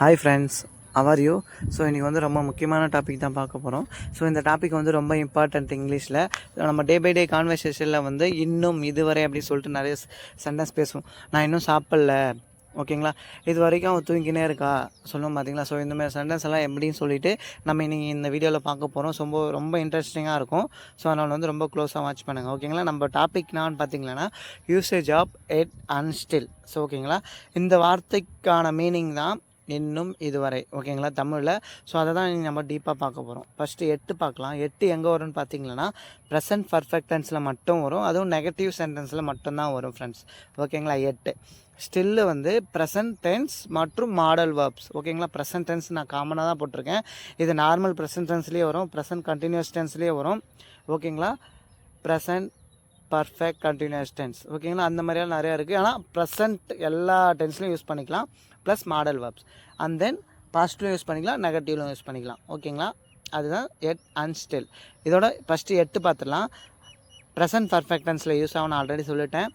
Hi friends how are you so இன்றைக்கி வந்து ரொம்ப முக்கியமான டாபிக் தான் பார்க்க போகிறோம் ஸோ இந்த டாபிக் வந்து ரொம்ப இம்பார்ட்டண்ட் இங்கிலீஷில் நம்ம டே பை டே கான்வர்சேஷனில் வந்து இன்னும் இதுவரை அப்படின்னு சொல்லிட்டு நிறைய சென்டென்ஸ் பேசுவோம். நான் இன்னும் சாப்பிடல. ஓகேங்களா இது வரைக்கும் அவன் தூங்கினே இருக்கா? சொல்லுவோம் பார்த்தீங்களா ஸோ இந்தமாதிரி சென்டென்ஸ் எல்லாம் எப்படின்னு சொல்லிட்டு நம்ம இன்றைக்கி இந்த வீடியோவில் பார்க்க போகிறோம் ரொம்ப ரொம்ப இன்ட்ரெஸ்டிங்காக இருக்கும். ஸோ அதனால் வந்து ரொம்ப க்ளோஸாக வாட்ச் பண்ணுங்கள் ஓகேங்களா நம்ம டாபிக்னான்னு நான் பார்த்தீங்கன்னா usage of yet and still so ஓகேங்களா இந்த வார்த்தைக்கான மீனிங் தான் இன்னும் இதுவரை. ஓகேங்களா? தமிழில். ஸோ அதை தான் நம்ம டீப்பாக பார்க்க போகிறோம் ஃபஸ்ட்டு எட்டு பார்க்கலாம். எட்டு எங்கே வரும்னு பார்த்தீங்கன்னா ப்ரெசன்ட் பர்ஃபெக்ட் டென்ஸில் மட்டும் வரும். அதுவும் நெகட்டிவ் சென்டென்ஸில் மட்டும்தான் வரும் ஃப்ரெண்ட்ஸ் ஓகேங்களா? எட்டு. ஸ்டில்லு வந்து ப்ரெசன்ட் டென்ஸ் மற்றும் மாடல் வேர்ப்ஸ் ஓகேங்களா? ப்ரெசன்ட் டென்ஸ் நான் காமனாக தான் போட்டிருக்கேன். இது நார்மல் ப்ரெசன்ட் டென்ஸ்லேயே வரும். ப்ரெசன்ட் கண்டினியூஸ் டென்ஸ்லேயே வரும். ஓகேங்களா? ப்ரெசன்ட் பர்ஃபெக்ட் கண்டினியூஸ் டென்ஸ் ஓகேங்களா? அந்த மாதிரியெல்லாம் நிறையா இருக்குது ஆனால் ப்ரெசன்ட் எல்லா டென்ஸ்லையும் யூஸ் பண்ணிக்கலாம். Plus modal verbs and then பாசிட்டிவ்லையும் use பண்ணிக்கலாம் நெகட்டிவ்லையும் யூஸ் பண்ணிக்கலாம். ஓகேங்களா அதுதான் எட் அண்ட் ஸ்டில் இதோட ஃபஸ்ட்டு எட்டு பார்த்துடலாம். ப்ரெசன்ட் பர்ஃபெக்ட் டென்ஸில் யூஸ் ஆகும் நான் ஆல்ரெடி சொல்லிட்டேன்.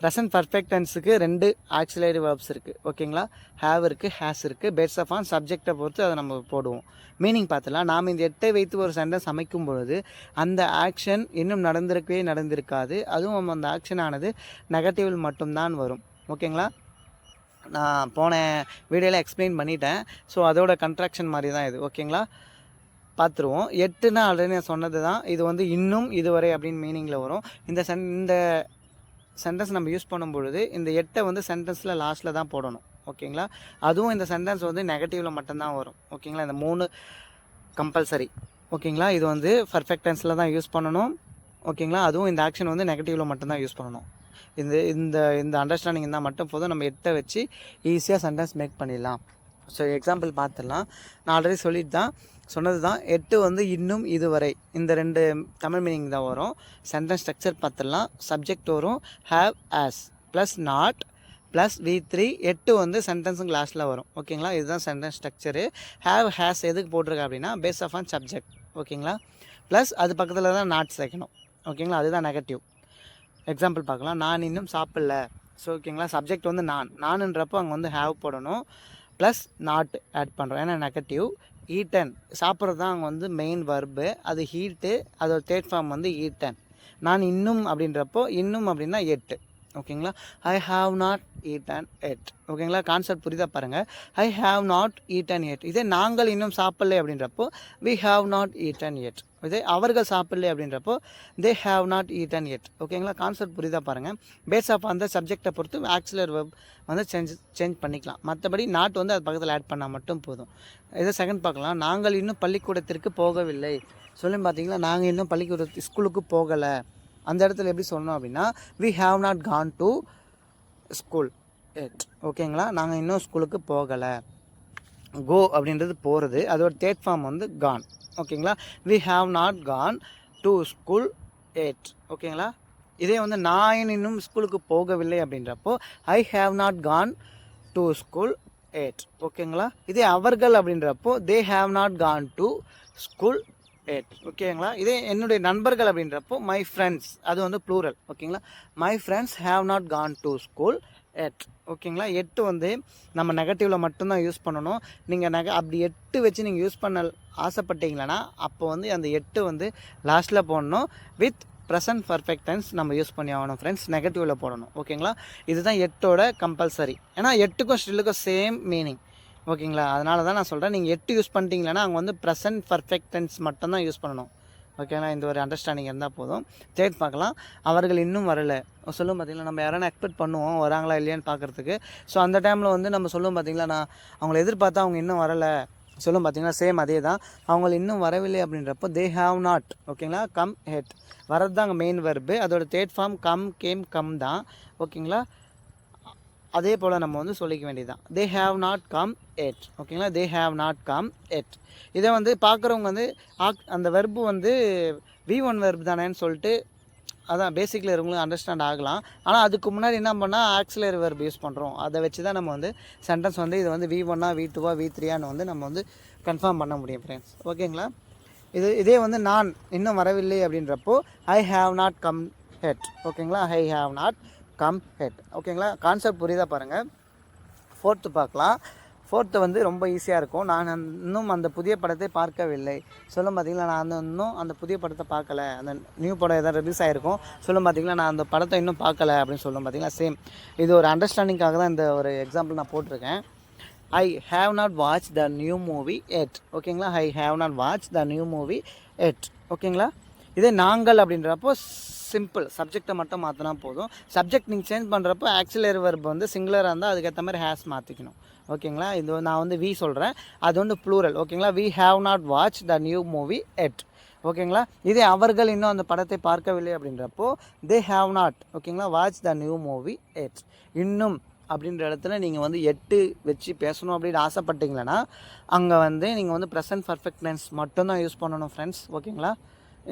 ப்ரெசன்ட் பர்ஃபெக்ட் டென்ஸுக்கு ரெண்டு ஆக்சிலரி வேர்ப்ஸ் இருக்குது ஓகேங்களா ஹேவ் இருக்குது ஹேஸ் இருக்குது பேட்ஸ் ஆஃப் ஆன் சப்ஜெக்டை பொறுத்து அதை நம்ம போடுவோம். மீனிங் பார்த்துலாம் நாம் இந்த எட்டை வைத்து ஒரு சென்டென்ஸ் அமைக்கும் பொழுது அந்த ஆக்ஷன் இன்னும் நடந்திருக்கவே நடந்திருக்காது. அதுவும் அந்த ஆக்ஷன் ஆனது நெகட்டிவில் மட்டும்தான் வரும். ஓகேங்களா நான் போன வீடியோவில் எக்ஸ்பிளைன் பண்ணிட்டேன். ஸோ அதோட கன்ட்ராக்ஷன் மாதிரி தான் இது ஓகேங்களா பார்த்துருவோம் எட்டுன்னா ஆல்ரெடி நான் சொன்னது தான் இது வந்து இன்னும் இதுவரை அப்படின்னு மீனிங்கில் வரும். இந்த சென் இந்த சென்டென்ஸ் நம்ம யூஸ் பண்ணும் பொழுது இந்த எட்டை வந்து சென்டென்ஸில் லாஸ்ட்டில் தான் போடணும். ஓகேங்களா அதுவும் இந்த சென்டென்ஸ் வந்து நெகட்டிவில் மட்டும்தான் வரும். ஓகேங்களா இந்த மூணு கம்பல்சரி ஓகேங்களா இது வந்து பர்ஃபெக்ட் டென்ஸில் தான் யூஸ் பண்ணணும். ஓகேங்களா அதுவும் இந்த ஆக்ஷன் வந்து நெகட்டிவில் மட்டும்தான் யூஸ் பண்ணணும். இந்த இந்த இந்த அண்டர்ஸ்டாண்டிங் இருந்தால் மட்டும் போதும். நம்ம எட்டை வச்சு ஈஸியாக சென்டென்ஸ் மேக் பண்ணிடலாம். ஸோ எக்ஸாம்பிள் பார்த்துடலாம் நான் ஆல்ரெடி சொல்லிட்டு தான் சொன்னது தான் எட்டு வந்து இன்னும் இதுவரை. இந்த ரெண்டு தமிழ் மீனிங் தான் வரும். சென்டென்ஸ் ஸ்ட்ரக்சர் பார்த்துடலாம் சப்ஜெக்ட் வரும். Have has plus not plus V three yet வந்து சென்டென்ஸும் கிளாஸில் வரும். ஓகேங்களா இதுதான் சென்டென்ஸ் ஸ்ட்ரக்சரு ஹேவ் ஹேஸ் எதுக்கு போட்டிருக்கா அப்படின்னா பேஸ் ஆஃப் ஆன் சப்ஜெக்ட் ஓகேங்களா ப்ளஸ் அது பக்கத்தில் தான் நாட் சேர்க்கணும் ஓகேங்களா அதுதான் நெகட்டிவ் எக்ஸாம்பிள் பார்க்கலாம். நான் இன்னும் சாப்பிடல. ஸோ ஓகேங்களா சப்ஜெக்ட் வந்து நான். நானுன்றப்போ அங்கே வந்து ஹேவ் போடணும். ப்ளஸ் நாட் ஆட் பண்ணுறோம் ஏன்னா நெகட்டிவ் ஈட்டன் e சாப்பிட்றது தான் அங்கே வந்து மெயின் வர்பு அது ஹீட்டு அதோட தேர்ட் ஃபார்ம் வந்து e ஈட்டன் நான் இன்னும் அப்படின்றப்போ இன்னும் அப்படின்னா எட்டு. ஓகேங்களா? I have not eaten yet ஓகேங்களா? கான்செப்ட் புரிதா பாருங்கள் I have not eaten yet இதே நாங்கள் இன்னும் சாப்பிடல அப்படின்றப்போ we have not eaten yet இதே அவர்கள் சாப்பிடல அப்படின்றப்போ they have not eaten yet ஓகேங்களா? கான்செப்ட் புரிதா பாருங்கள் பேஸ் ஆஃப் அந்த சப்ஜெக்டை பொறுத்து ஆக்சிலர் வெப் வந்து சேஞ்ச் சேஞ்ச் பண்ணிக்கலாம். மற்றபடி நாட் வந்து அது பக்கத்தில் ஆட் பண்ணால் மட்டும் போதும். இதை செகண்ட் பார்க்கலாம். நாங்கள் இன்னும் பள்ளிக்கூடத்திற்கு போகவில்லை. சொல்லி பார்த்தீங்கன்னா நாங்கள் இன்னும் பள்ளிக்கூடத்து ஸ்கூலுக்கு போகலை. அந்த இடத்துல எப்படி சொல்லணும் அப்படின்னா we have not gone to school yet ஓகேங்களா நாங்கள் இன்னும் ஸ்கூலுக்கு போகலை. கோ அப்படின்றது போகிறது அதோட தேர்ட் ஃபார்ம் வந்து கான் ஓகேங்களா we have not gone to school yet ஓகேங்களா இதே வந்து நான் இன்னும் ஸ்கூலுக்கு போகவில்லை அப்படின்றப்போ I have not gone to school yet ஓகேங்களா இதே அவர்கள் அப்படின்றப்போ they have not gone to school yet ஓகேங்களா இதே என்னுடைய நண்பர்கள் அப்படின்றப்போ மை ஃப்ரெண்ட்ஸ் அது வந்து ப்ளூரல் ஓகேங்களா my friends have not gone to school yet ஓகேங்களா எட்டு வந்து நம்ம நெகட்டிவில் மட்டும்தான் யூஸ் பண்ணணும். நீங்கள் நெக அப்படி எட்டு வச்சு நீங்கள் யூஸ் பண்ண ஆசைப்பட்டீங்களன்னா அப்போ வந்து அந்த எட்டு வந்து லாஸ்ட்டில் போடணும். வித் ப்ரெசன்ட் பர்ஃபெக்ட் டென்ஸ் நம்ம யூஸ் பண்ணி ஆகணும் ஃப்ரெண்ட்ஸ் நெகட்டிவில் போடணும். ஓகேங்களா இதுதான் எட்டோட கம்பல்சரி ஏன்னா எட்டுக்கும் ஸ்டில்லுக்கும் சேம் மீனிங் ஓகேங்களா? அதனால தான் நான் சொல்கிறேன் நீங்கள் எட்டு யூஸ் பண்ணிட்டீங்களன்னா அங்கே வந்து ப்ரெசன்ட் பர்ஃபெக்ட் டென்ஸ் மட்டும்தான் யூஸ் பண்ணணும். ஓகேண்ணா இந்த ஒரு அண்டர்ஸ்டாண்டிங் இருந்தால் போதும். தேர்ட் பார்க்கலாம். அவர்கள் இன்னும் வரல. சொல்லும் பார்த்தீங்களா நம்ம யாரான எக்ஸ்பெக்ட் பண்ணுவோம் வராங்களா இல்லையான்னு பார்க்குறதுக்கு. ஸோ அந்த டைமில் வந்து நம்ம சொல்லும் பார்த்திங்களா நான் அவங்கள எதிர்பார்த்தா அவங்க இன்னும் வரலை. சொல்லும் பார்த்தீங்கன்னா சேம் அதே தான். அவங்க இன்னும் வரவில்லை அப்படின்றப்போ தே ஹாவ் நாட் ஓகேங்களா? கம் ஹெட் வரது தான் அங்கே மெயின் வெர்பு அதோட third form come came come தான். ஓகேங்களா? அதே போல் நம்ம வந்து சொல்லிக்க வேண்டியதுதான். They have not come yet ஓகேங்களா they have not come yet இதை வந்து பார்க்குறவங்க வந்து ஆக் அந்த வெர்பு வந்து வி ஒன் வெர்பு தானேன்னு சொல்லிட்டு அதான் பேசிக்கில் இருக்கவங்களுக்கு அண்டர்ஸ்டாண்ட் ஆகலாம். ஆனால் அதுக்கு முன்னாடி என்ன பண்ணால் ஆக்சிலரி வெர்ப் யூஸ் பண்ணுறோம் அதை வச்சு தான் நம்ம வந்து சென்டென்ஸ் வந்து இது வந்து வி ஒன்னா வி டூவா வி த்ரீயான்னு வந்து நம்ம வந்து கன்ஃபார்ம் பண்ண முடியும் ஃப்ரெண்ட்ஸ் ஓகேங்களா இது இதே வந்து நான் இன்னும் வரவில்லை அப்படின்றப்போ I have not come yet ஓகேங்களா I have not come yet ஓகேங்களா கான்செப்ட் புரியுதா பாருங்கள் ஃபோர்த்து பார்க்கலாம். ஃபோர்த்து வந்து ரொம்ப ஈஸியாக இருக்கும். நான் இன்னும் அந்த புதிய படத்தை பார்க்கவில்லை. சொல்லும் பார்த்தீங்களா நான் இன்னும் அந்த புதிய படத்தை பார்க்கல. அந்த நியூ படம் எதாவது ரிலீஸ் ஆகிருக்கும் சொல்லும் பார்த்தீங்களா நான் அந்த படத்தை இன்னும் பார்க்கல அப்படின்னு சொல்லும் பார்த்தீங்களா சேம் இது ஒரு அண்டர்ஸ்டாண்டிங்காக தான் இந்த ஒரு எக்ஸாம்பிள் நான் போட்டிருக்கேன். I have not watch the new movie yet ஓகேங்களா I have not watch the new movie yet ஓகேங்களா இதே நாங்கள் அப்படின்றப்போ சிம்பிள் சப்ஜெக்டை மட்டும் மாற்றினா போதும். சப்ஜெக்ட் நீங்கள் சேஞ்ச் பண்ணுறப்போ ஆக்சிலரி verb வந்து சிங்குலராக இருந்தால் அதுக்கேற்ற மாதிரி ஹேஸ் மாற்றிக்கணும் ஓகேங்களா இது நான் வந்து வி சொல்கிறேன் அது வந்து ப்ளூரல் ஓகேங்களா we have not watch the new movie yet ஓகேங்களா இதே அவர்கள் இன்னும் அந்த படத்தை பார்க்கவில்லை அப்படின்றப்போ தே ஹேவ் நாட் ஓகேங்களா watch the new movie yet இன்னும் அப்படின்ற இடத்துல நீங்கள் வந்து எட்டு வச்சு பேசணும் அப்படின்னு ஆசைப்பட்டீங்களன்னா அங்கே வந்து நீங்கள் வந்து ப்ரெசன்ட் பர்ஃபெக்ட் டென்ஸ் மட்டும்தான் யூஸ் பண்ணணும் ஃப்ரெண்ட்ஸ் ஓகேங்களா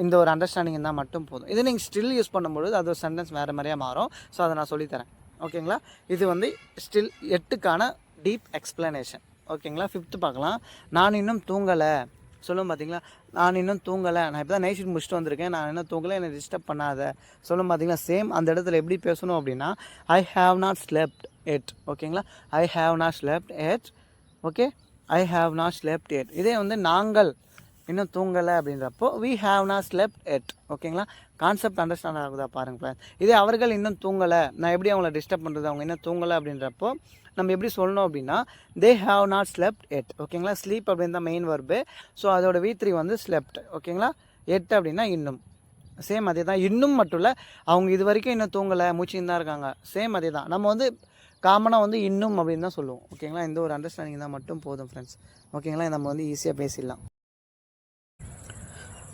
இந்த ஒரு அண்டர்ஸ்டாண்டிங் இருந்தால் மட்டும் போதும். இது நீங்கள் ஸ்டில் யூஸ் பண்ணும்பொழுது அது ஒரு சென்டென்ஸ் வேறு மாதிரியாக மாறும். ஸோ அதை நான் சொல்லித்தரேன். ஓகேங்களா இது வந்து ஸ்டில் எட்டுக்கான டீப் எக்ஸ்பிளனேஷன் ஓகேங்களா ஃபிஃப்த்து பார்க்கலாம். நான் இன்னும் தூங்கலை. சொல்லும் பார்த்தீங்களா நான் இன்னும் தூங்கலை. நான் இப்போ தான் நைட் முடிச்சுட்டு வந்திருக்கேன். நான் இன்னும் தூங்கலை. என்னை டிஸ்டர்ப் பண்ணாத. சொல்லும் பார்த்தீங்களா சேம் அந்த இடத்துல எப்படி பேசணும் அப்படின்னா I have not slept yet ஓகேங்களா I have not slept yet okay I have not slept yet இதே வந்து நாங்கள். இன்னும் தூங்கலை அப்படின்றப்போ we have not slept yet ஓகேங்களா கான்செப்ட் அண்டர்ஸ்டாண்ட் ஆகுதா பாருங்களேன். இதே அவர்கள் இன்னும் தூங்கலை. நான் எப்படி அவங்கள டிஸ்டர்ப் பண்ணுறது அவங்க இன்னும் தூங்கலை அப்படின்றப்போ நம்ம எப்படி சொல்லணும் அப்படின்னா they have not slept yet ஓகேங்களா ஸ்லீப் அப்படின்னு தான் மெயின் வர்பு ஸோ அதோட வி த்ரீ வந்து ஸ்லெப்ட் ஓகேங்களா எட் அப்படின்னா இன்னும். சேம் அதே தான். இன்னும் மட்டும் இல்லை அவங்க இது வரைக்கும் இன்னும் தூங்கலை மூச்சின்னு தான் இருக்காங்க. சேம் அதே தான். நம்ம வந்து காமனாக வந்து இன்னும் அப்படின்னு தான் சொல்லுவோம். ஓகேங்களா இந்த ஒரு அண்டர்ஸ்டாண்டிங் தான் மட்டும் போதும் ஃப்ரெண்ட்ஸ் ஓகேங்களா நம்ம வந்து ஈஸியாக பேசிடலாம்.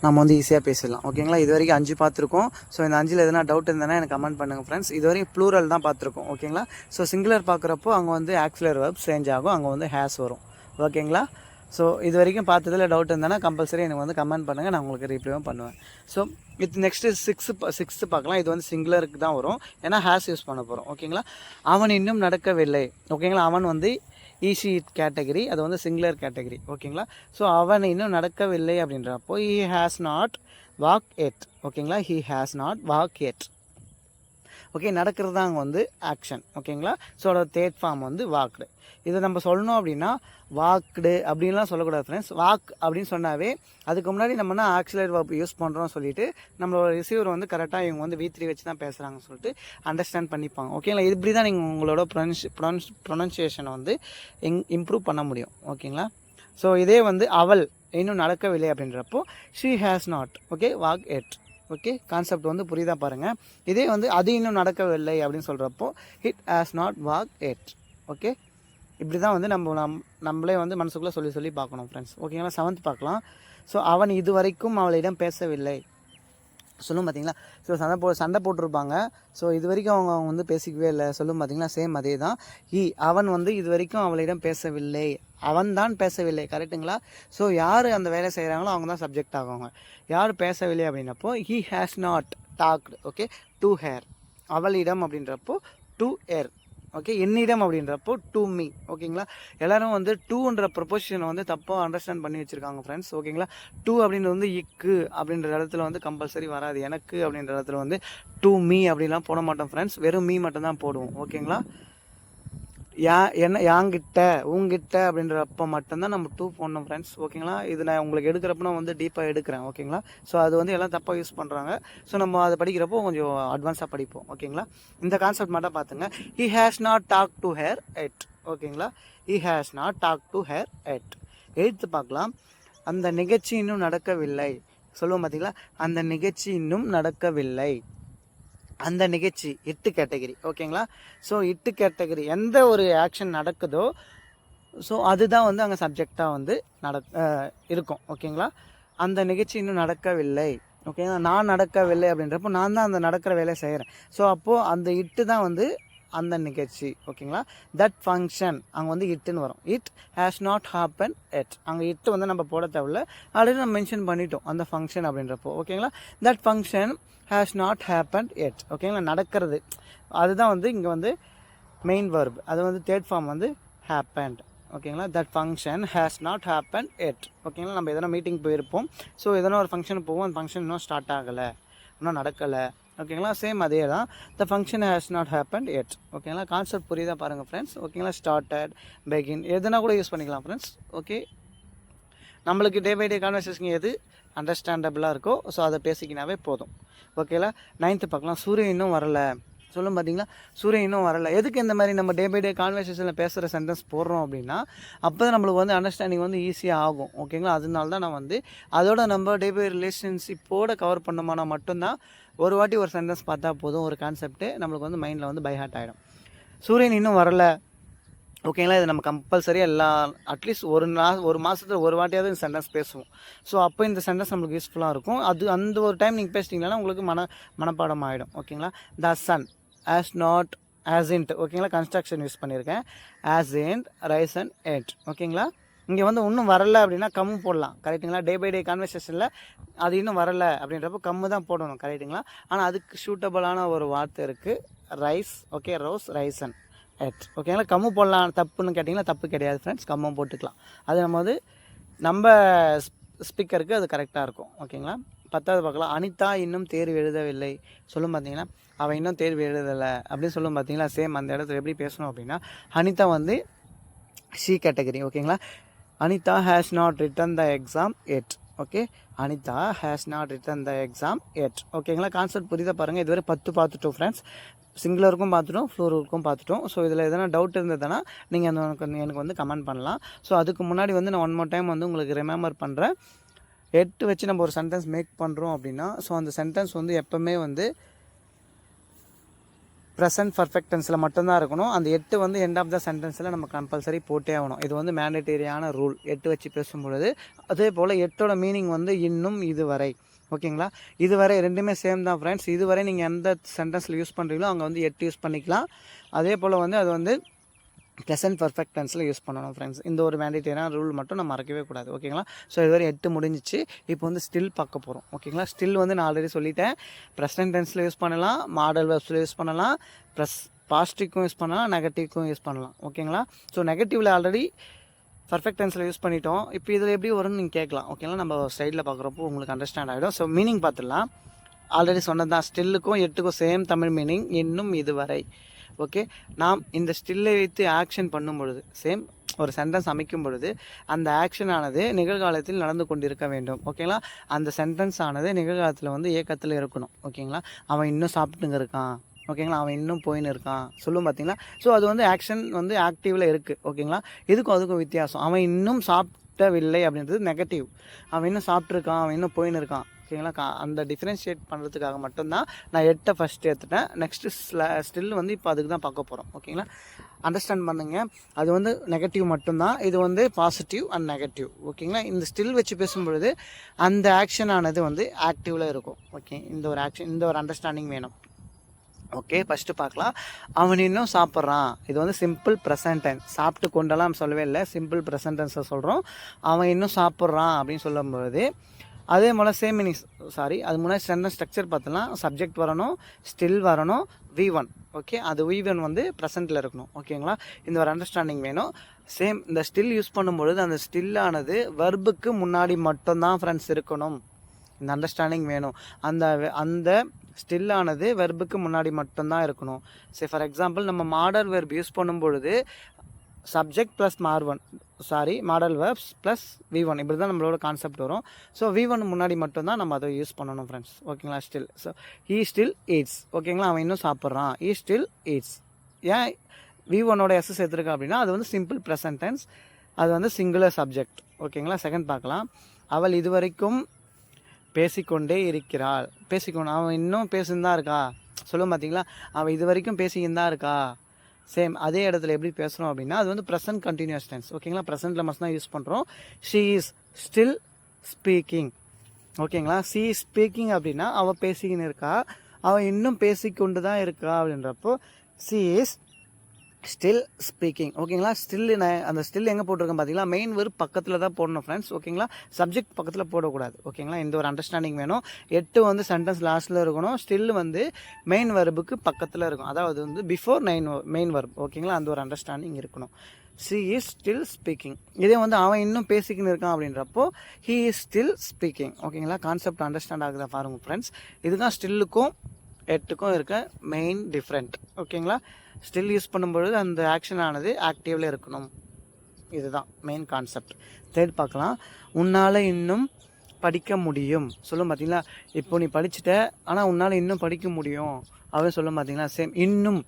நம்ம வந்து ஈஸியாக பேசிடலாம். ஓகேங்களா இது வரைக்கும் அஞ்சு பார்த்துருக்கோம். ஸோ இந்த அஞ்சில் எதனா டவுட் இருந்தேன்னா எனக்கு கமெண்ட் பண்ணுங்கள் ஃப்ரெண்ட்ஸ் இது வரைக்கும் ப்ளூரல் தான் பார்த்துருக்கோம். ஓகேங்களா ஸோ சிங்குலர் பார்க்குறப்போ அங்கே வந்து ஆக்சிலர் வெப் சேஞ்ச் ஆகும். அங்கே வந்து ஹேஸ் வரும். ஓகேங்களா ஸோ இது வரைக்கும் பார்த்ததில் டவுட் இருந்தேன்னா கம்பல்சரி எனக்கு வந்து கமெண்ட் பண்ணுங்கள் நான் உங்களுக்கு ரிப்ளைவும் பண்ணுவேன். So with next sixth sixth பார்க்கலாம். இது வந்து சிங்குலருக்கு தான் வரும். ஏன்னா ஹேஸ் யூஸ் பண்ண போகிறோம் ஓகேங்களா அவன் இன்னும் நடக்கவில்லை. ஓகேங்களா அவன் வந்து ஈஸி கேட்டகரி அது வந்து சிங்குலர் கேட்டகரி ஓகேங்களா ஸோ அவன் இன்னும் நடக்கவில்லை அப்படின்றப்போ he has not walk yet ஓகேங்களா he has not walk yet okay நடக்கிறது தான் அங்கே வந்து ஆக்ஷன் ஓகேங்களா ஸோ அதோட தேர்ட் ஃபார்ம் வந்து வாக்டு இதை நம்ம சொல்லணும் அப்படின்னா வாக்டு அப்படின்லாம் சொல்லக்கூடாது ஃப்ரெண்ட்ஸ் வாக் அப்படின்னு சொன்னாவே அதுக்கு முன்னாடி நம்ம என்ன ஆக்சிலர் வாப் யூஸ் பண்ணுறோம் சொல்லிட்டு நம்மளோட ரிசீவர் வந்து கரெக்டாக இவங்க வந்து வி த்ரீ வச்சு தான் பேசுகிறாங்கன்னு சொல்லிட்டு அண்டர்ஸ்டாண்ட் பண்ணிப்பாங்க. ஓகேங்களா இப்படி தான் நீங்கள் உங்களோட ப்ரொனன்ஸ் ப்ரொனன்ஸ் ப்ரொனன்சியேஷனை வந்து இங் இம்ப்ரூவ் பண்ண முடியும். ஓகேங்களா ஸோ இதே வந்து அவள் இன்னும் நடக்கவில்லை அப்படின்றப்போ she has not okay walk yet okay concept வந்து புரியுதா பாருங்கள் இதே வந்து அது இன்னும் நடக்கவில்லை அப்படின்னு சொல்கிறப்போ it has not walk yet okay இப்படி தான் வந்து நம்ம நம் நம்மளே வந்து மனசுக்குள்ளே சொல்லி சொல்லி பார்க்கணும் ஃப்ரெண்ட்ஸ் ஓகேங்களா செவன்த் பார்க்கலாம். ஸோ அவன் இதுவரைக்கும் அவளிடம் பேசவில்லை. சொல்லும் பார்த்தீங்களா ஸோ சண்டை போ சண்டை போட்டிருப்பாங்க. ஸோ இது வரைக்கும் அவங்க அவங்க வந்து பேசிக்கவே இல்லை. சொல்லும் பார்த்தீங்களா சேம் அதே தான் ஈ அவன் வந்து இது வரைக்கும் அவளிடம் பேசவில்லை. அவன் தான் பேசவில்லை. கரெக்ட்டுங்களா ஸோ யார் அந்த வேலை செய்கிறாங்களோ அவங்க தான் சப்ஜெக்ட் ஆகுவாங்க. யார் பேசவில்லை அப்படின்னப்போ he has not talked okay to her அவளிடம் அப்படின்றப்போ டூ ஏர் ஓகே என்னிடம் அப்படின்றப்போ டு மீ ஓகேங்களா எல்லாரும் வந்து டூன்ற ப்ரொபோஷனை வந்து தப்பாக அண்டர்ஸ்டாண்ட் பண்ணி வச்சுருக்காங்க ஃப்ரெண்ட்ஸ் ஓகேங்களா டூ அப்படின்றது வந்து இக்கு அப்படின்ற இடத்துல வந்து கம்பல்சரி வராது. எனக்கு அப்படின்ற இடத்துல வந்து டூ மீ அப்படிலாம் போட மாட்டோம் ஃப்ரெண்ட்ஸ் வெறும் மீ மட்டும் தான் போடுவோம் ஓகேங்களா யா என்ன யாங்கிட்ட உங்ககிட்ட அப்படின்றப்ப மட்டும்தான் நம்ம டூ போடணும் ஃப்ரெண்ட்ஸ் ஓகேங்களா இது நான் உங்களுக்கு எடுக்கிறப்ப நான் வந்து டீப்பாக எடுக்கிறேன். ஓகேங்களா ஸோ அது வந்து எல்லாம் தப்பாக யூஸ் பண்ணுறாங்க ஸோ நம்ம அதை படிக்கிறப்போ கொஞ்சம் அட்வான்ஸாக படிப்போம். ஓகேங்களா இந்த கான்செப்ட் மட்டும் பார்த்துங்க. He has not talk to her yet ஓகேங்களா he has not talk to her yet eighth பார்க்கலாம். அந்த நிகழ்ச்சி இன்னும் நடக்கவில்லை. சொல்லுவோம் பார்த்தீங்களா அந்த நிகழ்ச்சி இன்னும் நடக்கவில்லை. அந்த நிகழ்ச்சி இட்டு கேட்டகரி ஓகேங்களா ஸோ இட்டு கேட்டகரி எந்த ஒரு ஆக்ஷன் நடக்குதோ ஸோ அதுதான் வந்து அங்கே சப்ஜெக்டாக வந்து நட இருக்கும் ஓகேங்களா அந்த நிகழ்ச்சி இன்னும் நடக்கவில்லை ஓகேங்களா நான் நடக்கவில்லை அப்படின்றப்போ நான் தான் அந்த நடக்கிற வேலையை செய்கிறேன் ஸோ அப்போது அந்த இட்டு தான் வந்து அந்த நிகழ்ச்சி ஓகேங்களா? தட் ஃபங்க்ஷன் அங்கே வந்து இட்டுன்னு வரும். It has not happen yet அங்கே இட்டு வந்து நம்ம போட தேவையில்ல. ஆல்ரெடி நம்ம மென்ஷன் பண்ணிட்டோம் அந்த ஃபங்க்ஷன் அப்படின்றப்போ ஓகேங்களா? That function has not happen yet ஓகேங்களா? நடக்கிறது. அதுதான் வந்து இங்கே வந்து மெயின் verb. அது வந்து தேர்ட் ஃபார்ம் வந்து ஹேப்பன்ட் ஓகேங்களா? That function has not happen yet ஓகேங்களா? நம்ம எதனா மீட்டிங் போயிருப்போம். ஸோ எதனா ஒரு ஃபங்க்ஷன் போவோம் அந்த ஃபங்க்ஷன் இன்னும் ஸ்டார்ட் ஆகலை. இன்னும் நடக்கலை. ஓகேங்களா? சேம் அதே தான் the function has not happen yet ஓகேங்களா? கான்செப்ட் புரியுதா பாருங்கள் ஃப்ரெண்ட்ஸ் ஓகேங்களா? ஸ்டார்டட் பெகின் எதுனா கூட யூஸ் பண்ணிக்கலாம் ஃப்ரெண்ட்ஸ் ஓகே? நம்மளுக்கு டே பை டே கான்வர்சேஷன் எது அண்டர்ஸ்டாண்டபிளாக இருக்கோ ஸோ அதை பேசிக்கினாவே போதும். ஓகேங்களா? நைன்த்து பார்க்கலாம். சூரியன் இன்னும் வரல. சொல்லும் பார்த்தீங்களா சூரியன் இன்னும் வரல. எதுக்கு இந்த மாதிரி நம்ம டே பை டே கான்வர்சேஷனில் பேசுகிற சென்டென்ஸ் போடுறோம் அப்படின்னா அப்போ தான் நம்மளுக்கு வந்து அண்டர்ஸ்டாண்டிங் வந்து ஈஸியாக ஆகும். ஓகேங்களா? அதனால தான் நான் வந்து அதோட நம்ம டே பை ரிலேஷன்ஷிப்போட கவர் பண்ணோம்னா மட்டும்தான் ஒரு வாட்டி ஒரு சென்டென்ஸ் பார்த்தா போதும். ஒரு கான்செப்ட்டு நம்மளுக்கு வந்து மைண்டில் வந்து பை ஹார்ட் ஆகிடும் சூரியன் இன்னும் வரல. ஓகேங்களா இது நம்ம கம்பல்சரி எல்லா அட்லீஸ்ட் ஒரு நாள் ஒரு மாதத்தில் ஒரு வாட்டியாவது இந்த சென்டென்ஸ் பேசுவோம். ஸோ அப்போ இந்த சென்டென்ஸ் நம்மளுக்கு யூஸ்ஃபுல்லாக இருக்கும். அது அந்த ஒரு டைம் நீங்கள் பேசிட்டீங்கன்னா உங்களுக்கு மன மனப்பாடம் ஆகிடும் ஓகேங்களா the sun has not has int ஓகேங்களா கன்ஸ்ட்ரக்ஷன் யூஸ் பண்ணியிருக்கேன். ஆஸ் இன்ட் ரைஸ் அண்ட் எட் ஓகேங்களா இங்கே வந்து இன்னும் வரல அப்படின்னா கம்மு போடலாம். கரெக்டுங்களா டே பை டே கான்வர்சேஷனில் அது இன்னும் வரல அப்படின்றப்போ கம்மு தான் போடணும். கரெக்டுங்களா ஆனால் அதுக்கு சூட்டபுளான ஒரு வார்த்தை இருக்குது rise okay rose risen yet ஓகேங்களா கம்மு போடலாம். தப்புன்னு கேட்டிங்கன்னா தப்பு கிடையாது ஃப்ரெண்ட்ஸ் கம்மும் போட்டுக்கலாம். அது நம்ம வந்து நம்ம ஸ்பீக்கருக்கு அது கரெக்டாக இருக்கும். ஓகேங்களா பத்தாவது பார்க்கலாம். அனிதா இன்னும் தேர்வு எழுதவில்லை. சொல்லும் பார்த்தீங்கன்னா அவள் இன்னும் தேர்வு எழுதலை. அப்படின்னு சொல்லும் பார்த்தீங்களா சேம் அந்த இடத்துல எப்படி பேசணும் அப்படின்னா அனிதா வந்து சி கேட்டகரி ஓகேங்களா Anita has not written the exam yet okay Anita has not written the exam yet ஓகேங்களா கான்செப்ட் புரியுதா பாருங்கள் இதுவரை பத்து பார்த்துட்டோம் ஃப்ரெண்ட்ஸ் சிங்கிளருக்கும் பார்த்துட்டோம் ஃப்ளோருக்கும் பார்த்துட்டோம். ஸோ இதில் எதனா டவுட் இருந்ததுன்னா நீங்கள் அந்த எனக்கு வந்து- எனக்கு வந்து கமெண்ட் பண்ணலாம். ஸோ அதுக்கு முன்னாடி வந்து நான் ஒன் மோர் டைம் வந்து உங்களுக்கு ரிமெம்பர் பண்ணுறேன் எட்டு வச்சு நம்ம ஒரு சென்டென்ஸ் மேக் பண்ணுறோம் அப்படின்னா ஸோ அந்த சென்டென்ஸ் வந்து எப்போவுமே வந்து ப்ரெசன்ட் பர்ஃபெக்ட் டென்ஸில் மட்டும்தான் இருக்கணும். அந்த எட்டு வந்து எண்ட் ஆஃப் த சென்டென்ஸில் நம்ம கம்பல்சரி போட்டே ஆகணும். இது வந்து மேண்டேட்டரியான ரூல் எட்டு வச்சு பேசும்பொழுது அதே போல் எட்டோட மீனிங் வந்து இன்னும் இதுவரை. ஓகேங்களா? இதுவரை ரெண்டுமே சேம் தான் ஃப்ரெண்ட்ஸ் இதுவரை நீங்கள் எந்த சென்டென்ஸில் யூஸ் பண்ணுறீங்களோ அங்கே வந்து எட்டு யூஸ் பண்ணிக்கலாம். அதே போல் வந்து அது வந்து ப்ளசன்ட் பர்ஃபெக்ட் டென்ஸில் யூஸ் பண்ணணும் ஃப்ரெண்ட்ஸ் இந்த ஒரு மேண்டிட்டரியான ரூல் மட்டும் நம்ம மறக்கவே கூடாது ஓகேங்களா ஸோ இதுவரை எட்டு முடிஞ்சிச்சு. இப்போ வந்து ஸ்டில் பார்க்க போகிறோம் ஓகேங்களா ஸ்டில் வந்து நான் ஆல்ரெடி சொல்லிட்டேன். ப்ரெசன்ட் டென்ஸில் யூஸ் பண்ணலாம் மாடல் வெப்ஸில் யூஸ் பண்ணலாம் ப்ளஸ் பாசிட்டிவ்க்கும் யூஸ் பண்ணலாம் நெகட்டிவ்க்கும் யூஸ் பண்ணலாம் ஓகேங்களா ஸோ நெகட்டிவில் ஆல்ரெடி பர்ஃபெக்ட் டென்ஸில் யூஸ் பண்ணிட்டோம். இப்போ இதில் எப்படி வரும்னு நீங்கள் கேட்கலாம் ஓகேங்களா நம்ம சைடில் பார்க்குறப்போ உங்களுக்கு அண்டர்ஸ்டாண்ட் ஆகிடும் ஸோ மீனிங் பார்த்துடலாம். ஆல்ரெடி சொன்னது தான் ஸ்டில்லுக்கும் எட்டுக்கும் சேம் தமிழ் மீனிங் இன்னும் இதுவரை. ஓகே நாம் இந்த ஸ்டில்லை வைத்து ஆக்ஷன் பண்ணும் பொழுது சேம் ஒரு சென்டென்ஸ் அமைக்கும் பொழுது அந்த ஆக்ஷன் ஆனது நிகழ்காலத்தில் நடந்து கொண்டிருக்க வேண்டும். ஓகேங்களா அந்த சென்டென்ஸ் ஆனது நிகழ்காலத்தில் வந்து இயக்கத்தில் இருக்கணும். ஓகேங்களா அவன் இன்னும் சாப்பிட்டுங்க இருக்கான். ஓகேங்களா அவன் இன்னும் போயின்னு இருக்கான். சொல்லும் பார்த்தீங்களா ஸோ அது வந்து ஆக்ஷன் வந்து ஆக்டிவில் இருக்குது ஓகேங்களா இதுக்கும் அதுக்கும் வித்தியாசம். அவன் இன்னும் சாப்பிட்டவில்லை அப்படின்றது நெகட்டிவ் அவன் இன்னும் சாப்பிட்ருக்கான் அவன் இன்னும் போயின்னு இருக்கான். ஓகேங்களா? கா அந்த டிஃப்ரென்ஷியேட் பண்ணுறதுக்காக மட்டும்தான் நான் எட்டை ஃபஸ்ட் எடுத்துட்டேன் நெக்ஸ்ட்டு ஸ்ல ஸ்டில் வந்து இப்போ அதுக்கு தான் பார்க்க போகிறோம் ஓகேங்களா? அண்டர்ஸ்டாண்ட் பண்ணுங்கள் அது வந்து நெகட்டிவ் மட்டும்தான். இது வந்து பாசிட்டிவ் அண்ட் நெகட்டிவ் ஓகேங்களா? இந்த ஸ்டில் வச்சு பேசும்பொழுது அந்த ஆக்ஷன் ஆனது வந்து ஆக்டிவில் இருக்கும். ஓகே? இந்த ஒரு ஆக்ஷன் இந்த ஒரு அண்டர்ஸ்டாண்டிங் வேணும். ஓகே? ஃபஸ்ட்டு பார்க்கலாம். அவன் இன்னும் சாப்பிட்றான். இது வந்து சிம்பிள் ப்ரெசன்டென்ஸ் சாப்பிட்டு கொண்டெல்லாம் சொல்லவே இல்லை. சிம்பிள் ப்ரெசன்டென்ஸை சொல்கிறோம் அவன் இன்னும் சாப்பிட்றான் அப்படின்னு சொல்லும்போது அதே போல் சேம் மீனிங்ஸ் சாரி அது முன்னாடி சென்டென்ஸ் ஸ்ட்ரக்சர் பார்த்தோம்னா சப்ஜெக்ட் வரணும் ஸ்டில் வரணும் வி ஒன் ஓகே அது வி ஒன் வந்து ப்ரெசென்ட்டில் இருக்கணும். ஓகேங்களா இந்த ஒரு அண்டர்ஸ்டாண்டிங் வேணும். சேம் இந்த ஸ்டில் யூஸ் பண்ணும்பொழுது அந்த ஸ்டில்லானது வர்புக்கு முன்னாடி மட்டும்தான் ஃப்ரெண்ட்ஸ் இருக்கணும். இந்த அண்டர்ஸ்டாண்டிங் வேணும். அந்த அந்த ஸ்டில்லானது வெர்புக்கு முன்னாடி மட்டும்தான் இருக்கணும். சரி ஃபார் எக்ஸாம்பிள் நம்ம மாடர் வெர்ப் யூஸ் பண்ணும்பொழுது சப்ஜெக்ட் ப்ளஸ் மார் one sorry modal verbs plus V one இப்படி தான் நம்மளோட கான்செப்ட் வரும். ஸோ வி ஒன் முன்னாடி மட்டும்தான் நம்ம அதை யூஸ் பண்ணணும் ஃப்ரெண்ட்ஸ் ஓகேங்களா still so he still eats ஓகேங்களா அவன் இன்னும் சாப்பிட்றான். ஈ ஸ்டில் ஈட்ஸ் ஏன் வி ஒன்னோட எஸ் சேர்த்துருக்கா அப்படின்னா அது வந்து சிம்பிள் ப்ரெசன்ட் டென்ஸ் அது வந்து சிங்குலர் சப்ஜெக்ட் ஓகேங்களா செகண்ட் பார்க்கலாம். அவள் இதுவரைக்கும் பேசிக்கொண்டே இருக்கிறாள். பேசிக்கொண்டு அவன் இன்னும் பேசின்னு தான் இருக்கா? சொல்லும் பார்த்தீங்களா அவள் இது வரைக்கும் பேசிக்கின்னு தான் இருக்கா? சேம் அதே இடத்துல எப்படி பேசுகிறோம் அப்படின்னா அது வந்து ப்ரெசன்ட் கண்டினியூஸ் டென்ஸ் ஓகேங்களா ப்ரெசென்ட்டில் மட்டும் தான் யூஸ் பண்ணுறோம் ஷீ இஸ் ஸ்டில் ஸ்பீக்கிங் ஓகேங்களா சி ஸ்பீக்கிங் அப்படின்னா அவள் பேசிக்கின்னு இருக்கா. அவள் இன்னும் பேசிக்கொண்டு தான் இருக்கா அப்படின்றப்போ சி இஸ் ஸ்டில் ஸ்பீக்கிங் ஓகேங்களா ஸ்டில் அந்த ஸ்டில் எங்கே போட்டிருக்கேன் பார்த்தீங்களா மெயின் வெறும் பக்கத்தில் தான் போடணும் ஃப்ரெண்ட்ஸ் ஓகேங்களா சப்ஜெக்ட் பக்கத்தில் போடக்கூடாது ஓகேங்களா இந்த ஒரு அண்டர்ஸ்டாண்டிங் வேணும்? எட்டு வந்து சென்டென்ஸ் லாஸ்ட்டில் இருக்கணும். ஸ்டில் வந்து மெயின் வெர்புக்கு பக்கத்தில் இருக்கும் அதாவது வந்து பிஃபோர் நைன் மெயின் வர்ப் ஓகேங்களா அந்த ஒரு அண்டர்ஸ்டாண்டிங் இருக்கணும். சி இஸ் ஸ்டில் ஸ்பீக்கிங் இதே வந்து அவன் இன்னும் பேசிக்கின்னு இருக்கான் அப்படின்றப்போ ஹீ இஸ் ஸ்டில் ஸ்பீக்கிங் ஓகேங்களா கான்செப்ட் அண்டர்ஸ்டாண்ட் ஆகுதா பாருங்க ஃப்ரெண்ட்ஸ் இதுதான் ஸ்டில்லுக்கும் எட்டுக்கும் இருக்க மெயின் டிஃப்ரெண்ட் ஓகேங்களா ஸ்டில் யூஸ் பண்ணும்பொழுது அந்த ஆக்ஷன் ஆனது ஆக்டிவில் இருக்கணும். இதுதான் மெயின் கான்செப்ட் தேர்ட் பார்க்கலாம். உன்னால் இன்னும் படிக்க முடியும். சொல்லும் பார்த்தீங்களா இப்போ நீ படிச்சுட்ட ஆனால் உன்னால் இன்னும் படிக்க முடியும். அப்படின்னு சொல்லும் பார்த்தீங்களா சேம் இன்னும்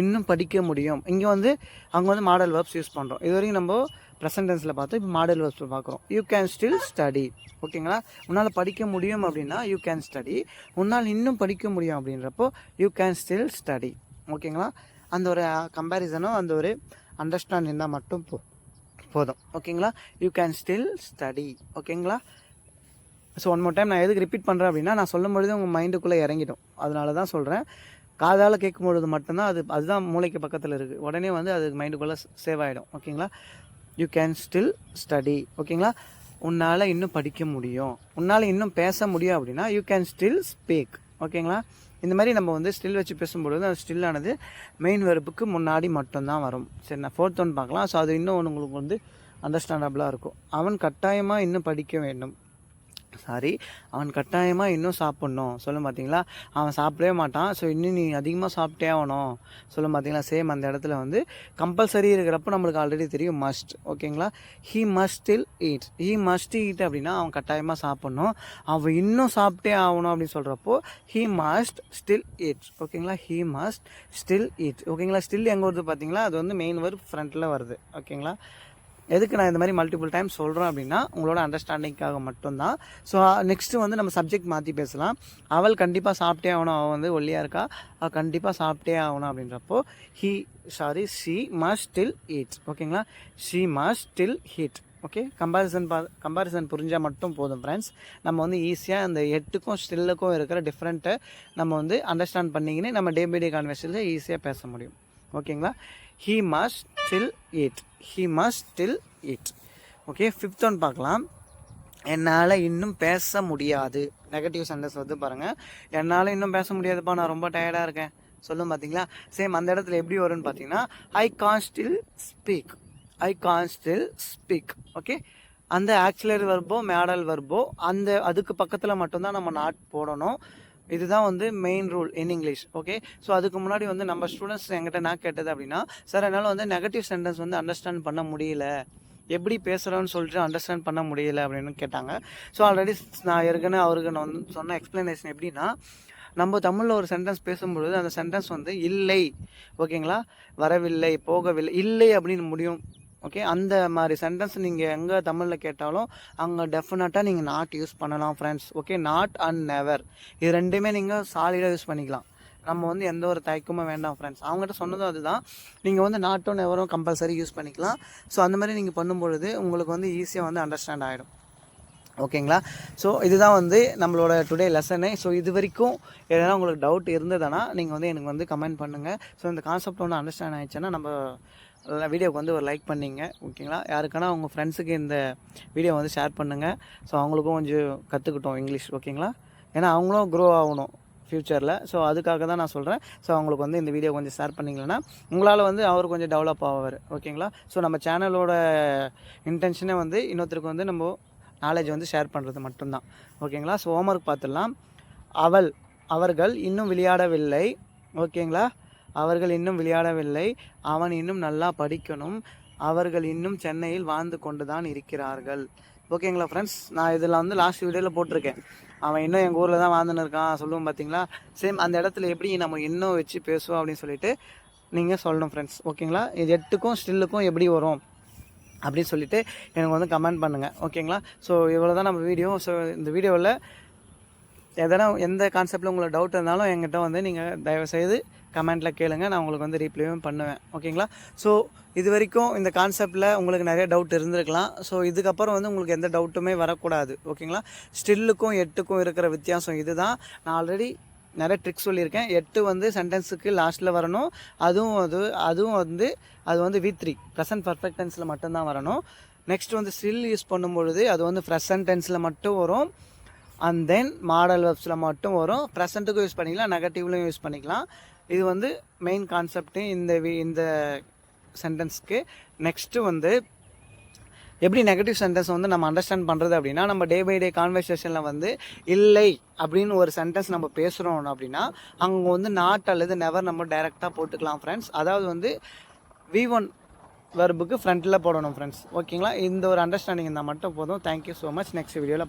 இன்னும் படிக்க முடியும். இங்கே வந்து அங்கே வந்து மாடல் வேர்ப்ஸ் யூஸ் பண்ணுறோம் இது வரைக்கும் நம்ம ப்ரெசன்டென்ஸில் பார்த்து பார்த்தோம் இப்போ மாடல் வேர்ப்ஸ் பார்க்குறோம். யூ கேன் ஸ்டில் ஸ்டடி ஓகேங்களா உன்னால் படிக்க முடியும் அப்படின்னா யூ கேன் ஸ்டடி உன்னால் இன்னும் படிக்க முடியும் அப்படின்றப்போ யூ கேன் ஸ்டில் ஸ்டடி ஓகேங்களா அந்த ஒரு uh, கம்பேரிசனும் அந்த ஒரு அண்டர்ஸ்டாண்ட் இருந்தால் மட்டும் போ போதும். ஓகேங்களா யூ கேன் ஸ்டில் ஸ்டடி ஓகேங்களா ஸோ ஒன் மோர் டைம் நான் எதுக்கு ரிப்பீட் பண்ணுறேன் அப்படின்னா நான் சொல்லும் பொழுது உங்கள் மைண்டுக்குள்ளே இறங்கிடும். அதனால தான் சொல்கிறேன் காதால் கேட்கும் பொழுது மட்டும்தான் அது அதுதான் மூளைக்கு பக்கத்தில் இருக்குது உடனே வந்து அது மைண்டுக்குள்ளே சேவ் ஆகிடும் ஓகேங்களா யூ கேன் ஸ்டில் ஸ்டடி ஓகேங்களா உன்னால் இன்னும் படிக்க முடியும். உன்னால் இன்னும் பேச முடியும் அப்படின்னா யூ கேன் ஸ்டில் ஸ்பீக் ஓகேங்களா இந்த மாதிரி நம்ம வந்து ஸ்டில் வச்சு பேசும்பொழுது அந்த ஸ்டில்லானது மெயின் வெறுப்புக்கு முன்னாடி மட்டும்தான் வரும். சரி நான் ஃபோர்த் ஒன் பார்க்கலாம். ஸோ அது இன்னும் ஒன்று உங்களுக்கு வந்து அண்டர்ஸ்டாண்டபிளாக இருக்கும். அவன் கட்டாயமாக இன்னும் படிக்க வேண்டும். சாரி அவன் கட்டாயமாக இன்னும் சாப்பிட்ணும். சொல்லும் பார்த்தீங்களா அவன் சாப்பிடவே மாட்டான். ஸோ இன்னும் நீ அதிகமாக சாப்பிட்டே ஆகணும். சொல்லும் பார்த்தீங்களா சேம் அந்த இடத்துல வந்து கம்பல்சரி இருக்கிறப்போ நம்மளுக்கு ஆல்ரெடி தெரியும் மஸ்ட் ஓகேங்களா? He must still eat he must eat அப்படின்னா அவன் கட்டாயமாக சாப்பிட்ணும். அவன் இன்னும் சாப்பிட்டே ஆகணும் அப்படின்னு சொல்கிறப்போ ஹீ மஸ்ட் ஸ்டில் ஈட் ஓகேங்களா? ஹீ மஸ்ட் ஸ்டில் ஈட் ஓகேங்களா? ஸ்டில் எங்கே வருது பார்த்தீங்களா அது வந்து மெயின் வரும் ஃப்ரண்ட்டில் வருது. ஓகேங்களா? எதுக்கு நான் இந்த மாதிரி மல்டிபிள் டைம் சொல்கிறேன் அப்படின்னா உங்களோட அண்டர்ஸ்டாண்டிங்காக மட்டும்தான். ஸோ நெக்ஸ்ட்டு வந்து நம்ம சப்ஜெக்ட் மாற்றி பேசலாம். அவள் கண்டிப்பாக சாப்பிட்டே ஆகணும். அவள் வந்து ஒல்லியாக இருக்கா? அவள் கண்டிப்பாக சாப்பிட்டே ஆகணும் அப்படின்றப்போ he sorry she must still eat ஓகேங்களா she must still eat okay comparison பா கம்பாரிசன் புரிஞ்சால் மட்டும் போதும் ஃப்ரெண்ட்ஸ் நம்ம வந்து ஈஸியாக அந்த எட்டுக்கும் ஸ்டில்லுக்கும் இருக்கிற டிஃப்ரெண்ட்டை நம்ம வந்து அண்டர்ஸ்டாண்ட் பண்ணிக்கின்னு நம்ம டே பை டே கான்வெர்சேஷனில் ஈஸியாக பேச முடியும். ஓகேங்களா he must still eat he must still eat okay fifth one பார்க்கலாம். என்னால் இன்னும் பேச முடியாது. நெகட்டிவ் சென்டென்ஸ் வந்து பாருங்கள் என்னால் இன்னும் பேச முடியாதுப்பா நான் ரொம்ப டயர்டாக இருக்கேன். சொல்லும் பார்த்தீங்களா சேம் அந்த இடத்துல எப்படி வரும்னு பார்த்தீங்கன்னா I can still speak I can still speak okay அந்த ஆக்சிலரி வர்போ மேடல் வர்போ அந்த அதுக்கு பக்கத்தில் மட்டும்தான் நம்ம நாட் போடணும். இதுதான் வந்து main rule in English okay so அதுக்கு முன்னாடி வந்து நம்ம ஸ்டூடெண்ட்ஸ் என்கிட்ட நான் கேட்டது அப்படின்னா சார் என்னால் வந்து நெகட்டிவ் சென்டென்ஸ் வந்து அண்டர்ஸ்டாண்ட் பண்ண முடியல. எப்படி பேசுகிறோன்னு சொல்லிட்டு அண்டர்ஸ்டாண்ட் பண்ண முடியல அப்படின்னு கேட்டாங்க. ஸோ ஆல்ரெடி நான் ஏற்கனவே அவருக்கு நான் வந்து சொன்ன எக்ஸ்ப்ளனேஷன் எப்படின்னா நம்ம தமிழில் ஒரு சென்டென்ஸ் பேசும்பொழுது அந்த சென்டென்ஸ் வந்து இல்லை ஓகேங்களா வரவில்லை போகவில்லை இல்லை அப்படின்னு முடியும். ஓகே அந்த மாதிரி சென்டென்ஸ் நீங்கள் எங்கே தமிழில் கேட்டாலும் அங்கே டெஃபினட்டாக நீங்கள் நாட் யூஸ் பண்ணலாம் friends okay not and never இது ரெண்டுமே நீங்கள் சாலிடாக யூஸ் பண்ணிக்கலாம். நம்ம வந்து எந்த ஒரு தயக்கமும் வேண்டாம் ஃப்ரெண்ட்ஸ் அவங்ககிட்ட சொன்னதும் அதுதான். நீங்கள் வந்து நாட்டும் நெவரும் கம்பல்சரி யூஸ் பண்ணிக்கலாம். ஸோ அந்த மாதிரி நீங்கள் பண்ணும்பொழுது உங்களுக்கு வந்து ஈஸியாக வந்து அண்டர்ஸ்டாண்ட் ஆகிடும் ஓகேங்களா ஸோ இதுதான் வந்து நம்மளோட டுடே லெசனு ஸோ இது வரைக்கும் எதனா உங்களுக்கு டவுட் இருந்ததுன்னா நீங்கள் வந்து எனக்கு வந்து கமெண்ட் பண்ணுங்கள் ஸோ இந்த கான்செப்ட் ஒன்று அண்டர்ஸ்டாண்ட் ஆயிடுச்சுன்னா நம்ம வீடியோக்கு வந்து ஒரு லைக் பண்ணிங்க ஓகேங்களா யாருக்கானா உங்கள் ஃப்ரெண்ட்ஸுக்கு இந்த வீடியோ வந்து ஷேர் பண்ணுங்கள் ஸோ அவங்களுக்கும் கொஞ்சம் கற்றுக்கிட்டோம் இங்கிலீஷ் ஓகேங்களா ஏன்னா அவங்களும் க்ரோ ஆகணும் ஃப்யூச்சரில் ஸோ அதுக்காக தான் நான் சொல்கிறேன் ஸோ அவங்களுக்கு வந்து இந்த வீடியோ கொஞ்சம் ஷேர் பண்ணிங்களேன்னா உங்களால் வந்து அவர் கொஞ்சம் டெவலப் ஆவார் ஓகேங்களா ஸோ நம்ம சேனலோட இன்டென்ஷனே வந்து இன்னொருத்தருக்கு வந்து நம்ம நாலேஜ் வந்து ஷேர் பண்ணுறது மட்டும்தான் ஓகேங்களா ஸோ ஹோம்ஒர்க் பார்த்துடலாம். அவள் அவர்கள் இன்னும் விளையாடவில்லை ஓகேங்களா அவர்கள் இன்னும் விளையாடவில்லை. அவன் இன்னும் நல்லா படிக்கணும். அவர்கள் இன்னும் சென்னையில் வாழ்ந்து கொண்டு தான் இருக்கிறார்கள் ஓகேங்களா ஃப்ரெண்ட்ஸ் நான் இதில் வந்து லாஸ்ட் வீடியோவில் போட்டிருக்கேன். அவன் இன்னும் எங்கள் ஊரில் தான் வாழ்ந்துன்னு இருக்கான். சொல்லுவோம் பார்த்தீங்களா சேம் அந்த இடத்துல எப்படி நம்ம இன்னும் வச்சு பேசுவோம் அப்படின்னு சொல்லிட்டு நீங்கள் சொல்லணும் ஃப்ரெண்ட்ஸ் ஓகேங்களா இது எட்டுக்கும் ஸ்டில்லுக்கும் எப்படி வரும்? அப்படின்னு சொல்லிட்டு எனக்கு வந்து கமெண்ட் பண்ணுங்கள் ஓகேங்களா ஸோ இவ்வளோ தான் நம்ம வீடியோ ஸோ இந்த வீடியோவில் எதனா எந்த கான்செப்டில் உங்களுக்கு டவுட் இருந்தாலும் என்கிட்ட வந்து நீங்கள் தயவுசெய்து கமெண்ட்டில் கேளுங்க. நான் உங்களுக்கு வந்து ரீப்ளேவும் பண்ணுவேன். ஓகேங்களா? ஸோ இது வரைக்கும் இந்த கான்செப்டில் உங்களுக்கு நிறைய டவுட் இருந்திருக்கலாம். ஸோ இதுக்கப்புறம் வந்து உங்களுக்கு எந்த டவுட்டுமே வரக்கூடாது. ஓகேங்களா? ஸ்டில்லுக்கும் எட்டுக்கும் இருக்கிற வித்தியாசம் இதுதான். நான் ஆல்ரெடி நிறைய ட்ரிக்ஸ் சொல்லியிருக்கேன். எட்டு வந்து சென்டென்ஸுக்கு லாஸ்ட்டில் வரணும். அதுவும் அது அதுவும் வந்து அது வந்து வி த்ரீ ப்ரெசன்ட் பர்ஃபெக்ட் டென்ஸில் மட்டும்தான் வரணும். நெக்ஸ்ட் வந்து ஸ்டில் யூஸ் பண்ணும்பொழுது அது வந்து ப்ரெசன்ட் டென்ஸில் மட்டும் வரும். அண்ட் தென் மாடல் வெப்ஸில் மட்டும் வரும். ப்ரெசண்ட்டுக்கும் யூஸ் பண்ணிக்கலாம் நெகட்டிவ்லையும் யூஸ் பண்ணிக்கலாம். இது வந்து மெயின் கான்செப்ட்டு இந்த வி இந்த சென்டென்ஸ்க்கு நெக்ஸ்ட்டு வந்து எப்படி நெகட்டிவ் சென்டென்ஸ் வந்து நம்ம அண்டர்ஸ்டாண்ட் பண்ணுறது அப்படின்னா நம்ம டே பை டே கான்வர்சேஷனில் வந்து இல்லை அப்படின்னு ஒரு சென்டென்ஸ் நம்ம பேசுகிறோம் அப்படின்னா அங்கே வந்து நாட் அல்லது நெவர் நம்ம டைரெக்டாக போட்டுக்கலாம் ஃப்ரெண்ட்ஸ் அதாவது வந்து வி ஒன் வெர்புக்கு ஃப்ரண்ட்டில் போடணும் ஃப்ரெண்ட்ஸ் ஓகேங்களா இந்த ஒரு அண்டர்ஸ்டாண்டிங் இருந்தால் மட்டும் போதும். தேங்க்யூ ஸோ மச் நெக்ஸ்ட் வீடியோவில்